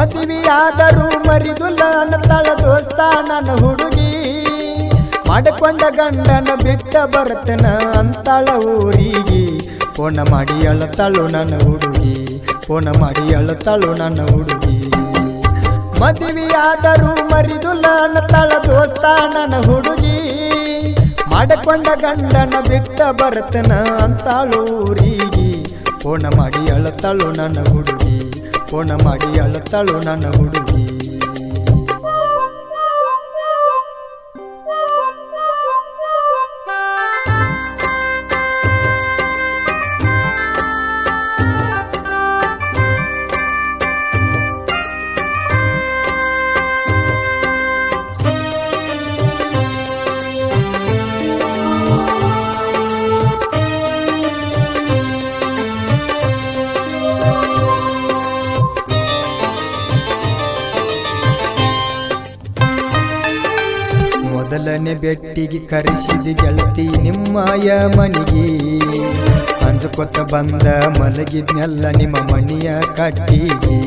ಮದುವೆಯಾದರೂ ಮರಿದುಲಾನ ತಳ ದೋಸ್ತ ನನ್ನ ಹುಡುಗಿ. ಮಾಡಿಕೊಂಡ ಗಂಡನ ಬಿಟ್ಟ ಬರ್ತನ ಅಂತಳ ಊರಿಗೆ. ಫೋನ ಮಾಡಿ ಅಳತಾಳು ನನ್ನ ಹುಡುಗಿ ಫೋನ ಮಾಡಿ ಅಳತಾಳು ನನ್ನ ಹುಡುಗಿ. ಮದುವೆಯಾದರೂ ಮರಿದುಲಾನ ತಳ ದೋಸ್ತ ನನ್ನ ಹುಡುಗಿ. ಮಾಡಿಕೊಂಡ ಗಂಡನ ಬಿಟ್ಟ ಬರ್ತನ ಅಂತಾಳು ಊರಿಗೆ. ಫೋನ ಮಾಡಿ ಅಳತಾಳು ನನ್ನ ಹುಡುಗಿ. ಫೋನ ಮಾಡಿ ಅಳತಾಳು ನನ್ನ ಹುಡುಗಿ. ಮೊದಲನೇ ಬೆಟ್ಟಿಗೆ ಕರೆಸಿದ ಗೆಳತಿ ನಿಮ್ಮಯ ಮನಿಗೆ. ಅಂಜುಕೊತ್ತ ಬಂದ ಮಲಗಿದ್ನೆಲ್ಲ ನಿಮ್ಮ ಮನಿಯ ಕಟ್ಟಿಗೆ.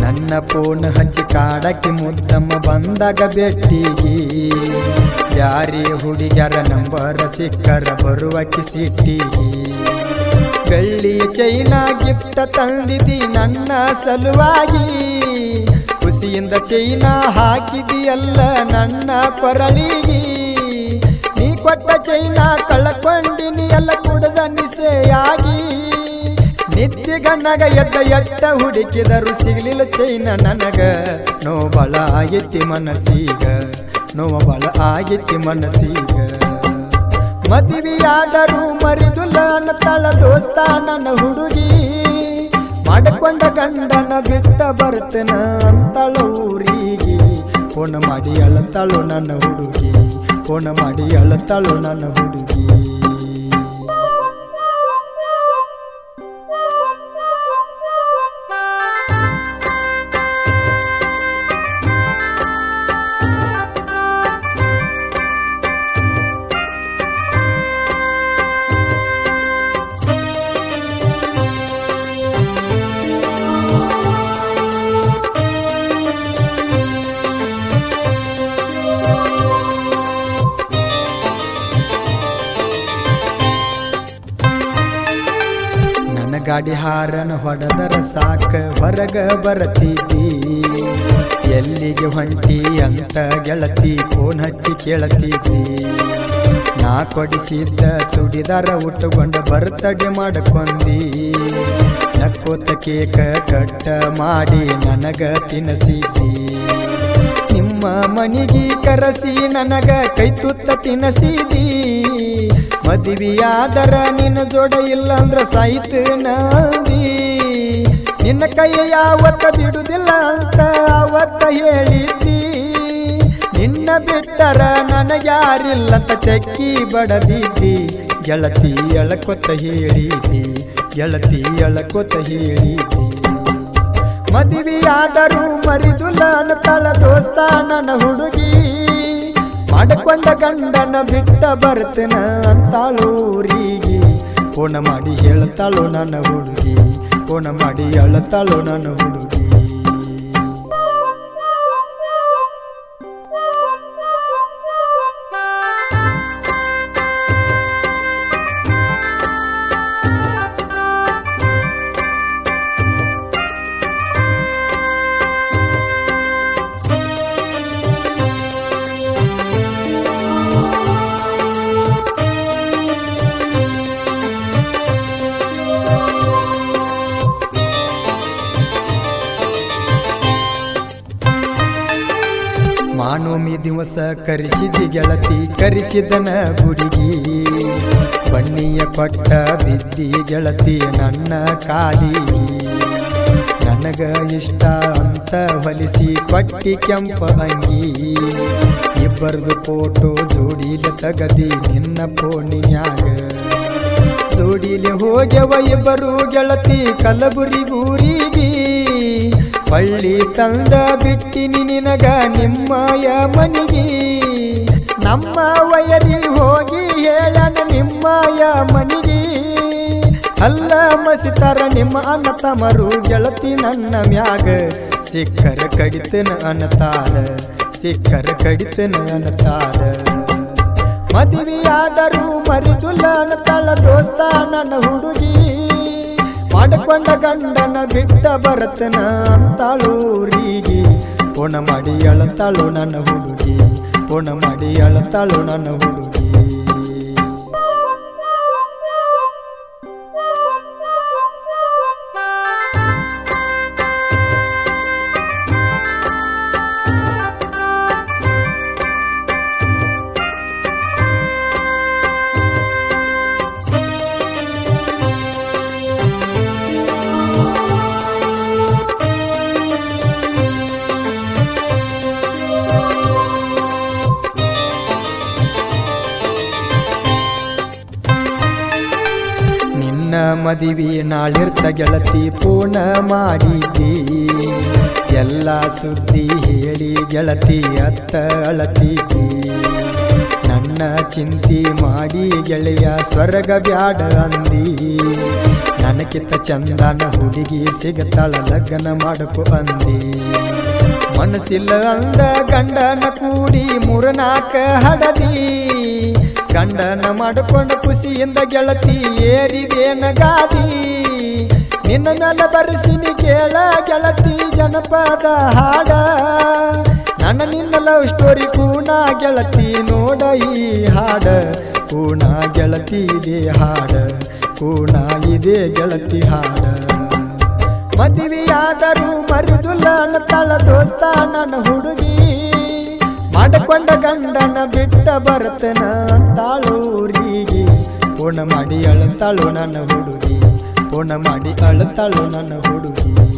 ನನ್ನ ಪೋಣ ಹಂಚಿ ಕಾಡಕ್ಕೆ ಮುದ್ದಮ್ಮ ಬಂದಾಗ ಬೆಟ್ಟಿಗೆ ಯಾರೇ ಹುಡುಗರ ನಂಬರ ಸಿಕ್ಕರ ಬರುವ ಸಿಟ್ಟಿಗೆ ಬೆಳ್ಳಿ ಚೈನಾ ಗಿಫ್ಟ ತಂದಿದಿ ನನ್ನ ಸಲುವಾಗಿ. ಖುಷಿಯಿಂದ ಚೈನ ಹಾಕಿದಿಯಲ್ಲ ನನ್ನ ಕೊರಳಿಗಿ. ನೀ ಕೊಟ್ಟ ಚೈನ ಕಳ್ಕೊಂಡಿನಿ ಎಲ್ಲ ಕುಡದ ನಿಸೆಯಾಗಿ. ನಿತ್ಯ ಗಣ್ಣಗ ಎದ್ದ ಎಟ್ಟ ಹುಡುಕಿದರು ಸಿಗಲಿಲ್ಲ ಚೈನ ನನಗ. ನೋಬಳ ಆಗಿತ್ತಿ ಮನಸ್ಸೀಗ. ನೋಬಳ ಆಗೈತಿ ಮನಸ್ಸೀಗ. ಮದುವೆಯಾದರೂ ಮರಿದುಲ್ಲ ತಳ ದೋಸ್ತ ನನ್ನ ಹುಡುಗಿ. ಮಾಡಿಕೊಂಡ ಗಂಡನ ಬಿಟ್ಟ ಬರ್ತನ ಅಂತಳ ಊರಿಗೆ. ಫೋನ್ ಮಾಡಿ ಅಳತಾಳು ನನ್ನ ಹುಡುಗಿ. ಫೋನ್ ಮಾಡಿ ಅಳತಾಳು ನನ್ನ ಹುಡುಗಿ. ಗಾಡಿ ಹಾರನ ಹೊಡೆದರ ಸಾಕ ಹೊರಗ ಬರತೀತಿ. ಎಲ್ಲಿಗೆ ಹೊಂಟಿ ಅಂತ ಗೆಳತಿ ಫೋನ್ ಹಚ್ಚಿ ಕೇಳತೀತಿ. ನಾ ಕೊಡಿಸಿದ್ದ ಚೂಡಿದಾರ ಉಟ್ಟುಕೊಂಡ ಬರ್ತಡೆ ಮಾಡ್ಕೊಂಡಿ. ನಕ್ಕೋತ ಕೇಕ ಕಟ್ಟ ಮಾಡಿ ನನಗ ತಿನಸಿದಿ ನಿಮ್ಮ ಮನಿಗಿ ಕರಸಿ ನನಗ ಕೈ ತುತ್ತ ತಿನಸಿದಿ ಮದುವೆಯಾದರ ನಿನ್ನ ಜೋಡ ಇಲ್ಲಂದ್ರ ಸಾಯ್ತು ನಂದಿ ನಿನ್ನ ಕೈ ಯಾವತ್ತ ಬಿಡುದಿಲ್ಲ ಅಂತ ಅವತ್ತ ಹೇಳಿದ್ದಿ? ನಿನ್ನ ಬಿಟ್ಟರ ನನಗ್ಯಾರಿಲ್ಲಂತ ಚಕ್ಕಿ ಬಡದಿದ್ದಿ? ಗೆಳತಿ ಎಳಕೊತ್ತ ಹೇಳಿದಿ ಗೆಳತಿ ಎಳಕೊತ್ತ ಹೇಳಿದಿ ಮದುವೆಯಾದರೂ ಮರಿದುಲ್ಲ ತಳ ದೋಸ್ತ, ನನ್ನ ಹುಡುಗಿ ಮಾಡಿಕೊಂಡ ಗಂಡನ ಬಿಟ್ಟ ಬರ್ತನ ಅಂತಾಳೂರಿಗೆ ಫೋನ ಮಾಡಿ ಹೇಳ್ತಾಳೋ ನನ್ನ ಹುಡುಗಿ. ಫೋನ ಮಾಡಿ ಅಳತಾಳು ನನ್ನ ಹುಡುಗಿ. ಮಾನೋಮಿ ದಿವಸ ಕರಿಸಿದಿ ಗೆಳತಿ ಕರಿಸಿದನ ಗುಡಿಗಿ. ಬಣ್ಣಿಯ ಪಟ್ಟ ಬಿದ್ದಿ ಗೆಳತಿ ನನ್ನ ಕಾಲಿ ನನಗ ಇಷ್ಟ ಅಂತ ಹೊಲಿಸಿ ಪಟ್ಟಿ ಕೆಂಪ ಅಂಗಿ ಇಬ್ಬರದು ಫೋಟೋ ಜೋಡಿಲ ತಗದಿ ನಿನ್ನ ಫೋನಿನ್ಯಾಗ. ಜೋಡಿಲಿ ಹೋಗ್ಯವ ಇಬ್ಬರು ಗೆಳತಿ ಕಲಬುರಿ ಕಲಬುರಿಗೂರಿಗೆ ಪಳ್ಳಿ ತಂದ ಬಿಟ್ಟಿನಿ ನಿನಗ ನಿಮ್ಮಯ ಮನಿಗಿ. ನಮ್ಮ ವಯರಿ ಹೋಗಿ ಹೇಳನ ನಿಮ್ಮಯ ಮನಿಗೆ. ಅಲ್ಲ ಮಸಿತಾರ ನಿಮ್ಮ ಅನ್ನ ತಮರು ಗೆಳತಿ ನನ್ನ ಮ್ಯಾಗ. ಸಿಕ್ಕರ ಕಡಿತನ ಅನ್ನತಾರ, ಸಿಕ್ಕರ ಕಡಿತನ ಅನ್ನತಾರ. ಮದುವೆಯಾದರೂ ಮರಿದುಲ್ಲ ಅನ್ನತಾಳ ದೋಸ್ತ ನನ್ನ ಹುಡುಗಿ. ಮಾಡಿಕೊಂಡ ಗಂಡನ ಬಿಟ್ಟ ಬರತನ ಅಂತಾಳೂರಿಗೆ ಒಣ ಮಾಡಿ ಅಳತಾಳು ನನ್ನ ಹುಡುಗಿ. ಒಣ ಮಾಡಿ ಅಳತಾಳು ನನ್ನ ಹುಡುಗಿ. ಮದಿವಿ ನಾಳಿರ್ತ ಗೆಳತಿ ಪೂರ್ಣ ಮಾಡಿದಿ ಎಲ್ಲ ಸುದ್ದಿ ಹೇಳಿ ಗೆಳತಿ ಅತ್ತ ಅಳತಿದ್ದಿ. ನನ್ನ ಚಿಂತಿ ಮಾಡಿ ಗೆಳೆಯ ಸ್ವರ್ಗ ಬ್ಯಾಡ ಅಂದಿ. ನನಕಿತ್ತ ಚಂದನ ಹುಡುಗಿ ಸಿಗತಾಳ ಲಗ್ನ ಮಾಡಕು ಅಂದಿ. ಮನಸ್ಸಿಲ್ಲ ಅಂದ ಗಂಡನ ಕೂಡಿ ಮುರನಾಕ ಹಡದಿ. ಗಂಡನ ಮಾಡಿಕೊಂಡ ಖುಷಿಯಿಂದ ಗೆಳತಿ ಏರಿದೇನ ಗಾದಿ. ನಿನ್ನ ಮೇಲೆ ಬರೆಸಿನಿ ಕೇಳ ಗೆಳತಿ ಜನಪದ ಹಾಡ. ನನ್ನ ನಿನ್ನ ಲವ್ ಸ್ಟೋರಿ ಕೂಣ ಗೆಳತಿ ನೋಡ ಈ ಹಾಡ. ಕೂಣ ಗೆಳತಿ ಇದೆ ಹಾಡ. ಕೂಣ ಇದೆ ಗೆಳತಿ ಹಾಡ. ಮದುವೆಯಾದರೂ ಮರಿದುಲ್ಲ ತಳ ದೋಸ್ತ ನನ್ನ ಹುಡುಗಿ. ಮಾಡಿಕೊಂಡ ಗಂಡನ ಬಿಟ್ಟ ಬರ್ತನ ಅಂತಾಳೂರಿಗೆ ಪೂರ್ಣ ಮಾಡಿ ಅಳತಾಳು ನನ್ನ ಹುಡುಗಿ. ಪೂರ್ಣ ಮಾಡಿ ಅಳತಾಳು ನನ್ನ ಹುಡುಗಿ.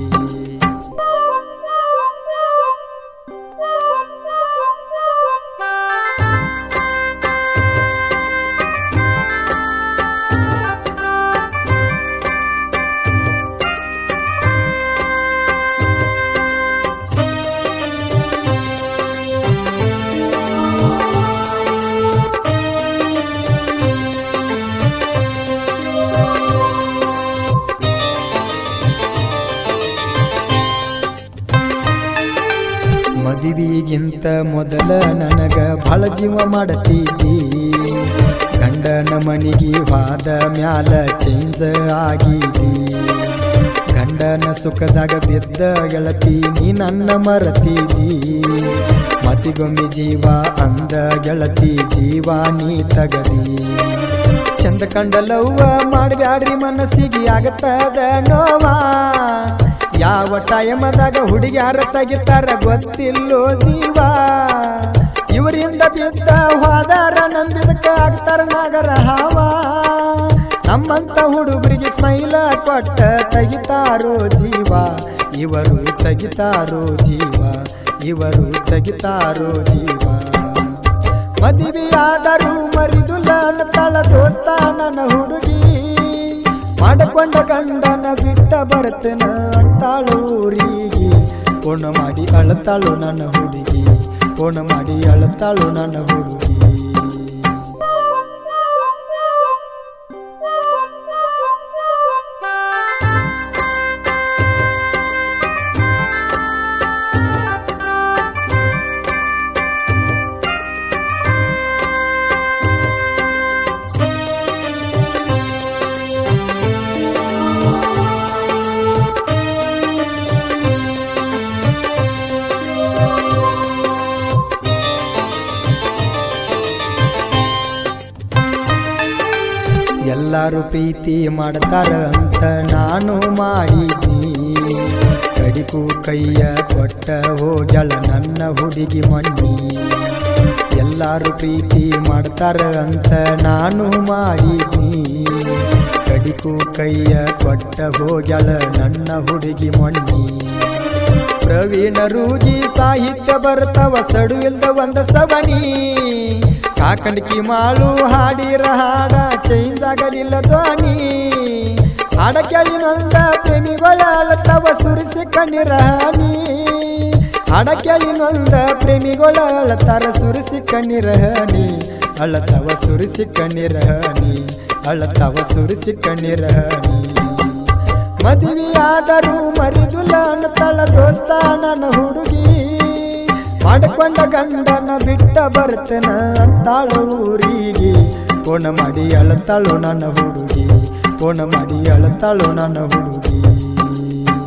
ಮದುವಿಗಿಂತ ಮೊದಲ ನನಗ ಭಾಳ ಜೀವ ಮಾಡತೀತಿ ಗಂಡನ ಮನಿಗೆ ವಾದ ಮ್ಯಾಲ ಚೇಂಜ್ ಆಗಿದಿ ಗಂಡನ ಸುಖದಾಗ ಬಿದ್ದ ಗೆಳತಿ ನೀ ನನ್ನ ಮರತೀದಿ ಮತಿಗೊಮ್ಮೆ ಜೀವ ಅಂದ ಗೆಳತಿ ಜೀವ ನೀ ತಗದಿ. ಚಂದ ಕಂಡಲವ್ವ, ಮಾಡಬ್ಯಾಡ್ರಿ ಮನಸ್ಸಿಗೆ ಆಗತ್ತದ ನೋವಾ. ಯಾವ ಟೈಮದಾಗ ಹುಡುಗ್ಯಾರ ತೆಗಿತಾರ ಗೊತ್ತಿಲ್ಲೋ ಜೀವ ಇವರಿಂದ ಬಿದ್ದ ಹೋದಾರ ನಂಬಿದಕ್ಕ ಆಗ್ತಾರ ನಾಗರ ಹಾವ? ನಮ್ಮಂತ ಹುಡುಗರಿಗೆ ಸ್ಮೈಲ ಕೊಟ್ಟ ತೆಗಿತಾರೋ ಜೀವ? ಇವರು ತೆಗಿತಾರೋ ಜೀವ? ಇವರು ತೆಗಿತಾರೋ ಜೀವ? ಮದುವೆಯಾದರೂ ಮರಿದುಲ್ಲ ತಳ ದೋಸ್ತ, ನನ್ನ ಹುಡುಗಿ ಮಾಡಿಕೊಂಡ ಗಂಡನ ಬಿಟ್ಟ ಬರ್ತನ ಅಂತಾಳೂರಿಗೆ ಕೋಣ ಮಾಡಿ ಅಳತಾಳು ನನ್ನ ಹುಡುಗಿ. ಕೋಣ ಮಾಡಿ ಅಳತಾಳು ನನ್ನ ಹುಡುಗಿ. ಎಲ್ಲರೂ ಪ್ರೀತಿ ಮಾಡ್ತಾರ ಅಂತ ನಾನು ಮಾಡಿದ್ನಿ ಕಡಿಕು ಕೈಯ ಕೊಟ್ಟ ಹೋಗ್ಯಾಳ ನನ್ನ ಹುಡುಗಿ ಮಣ್ಣಿ. ಎಲ್ಲರೂ ಪ್ರೀತಿ ಮಾಡ್ತಾರ ಅಂತ ನಾನು ಮಾಡಿದ್ನಿ ಕಡಿಕು ಕೈಯ ಕೊಟ್ಟ ಹೋಗ್ಯಾಳ ನನ್ನ ಹುಡುಗಿ ಮಣ್ಣಿ. ಪ್ರವೀಣ ರೂಗಿ ಸಾಹಿತ್ಯ ಬರ್ತವ ಸಡುವಿಲ್ದ ಒಂದ ಸವಣಿ. ಕಾಕಂಡ್ಕಿ ಮಾಳು ಹಾಡಿರ ಹಾಡ ಚೇಂಜ್ ಆಗಲಿಲ್ಲ ಧ್ವನಿ. ಹಾಡ ಕೇಳಿ ನೊಂದ ಪ್ರೇಮಿಗಳ ತವ ಸುರಿಸಿ ಕಣ್ಣಿರ ಹಾಡ ಕೇಳಿ ನೊಂದ ಪ್ರೇಮಿಗಳ ಅಳತಾರ ಸುರಿಸಿ ಕಣ್ಣಿರ ಅಳತವ ಸುರಿಸಿ ಕಣ್ಣಿರ ಅಳತವ ಸುರಿಸಿ ಕಣ್ಣೀರ ಮದುವೆಯಾದರೂ ಮರಿದುಲ ತಳ ದೋಸ್ತ ನನ್ನ ಹುಡುಗಿ. ಮಾಡಿಕೊಂಡ ಗಂಡನ ಬಿಟ್ಟ ಬರ್ತನ ಅಂತಾಳು ಊರಿಗೆ. ಕೋಣ ಮಾಡಿ ಅಳತಾಳು ನನ್ನ ಹುಡುಗಿ. ಕೋಣ ಮಾಡಿ ಅಳತಾಳು ನನ್ನ ಹುಡುಗಿ.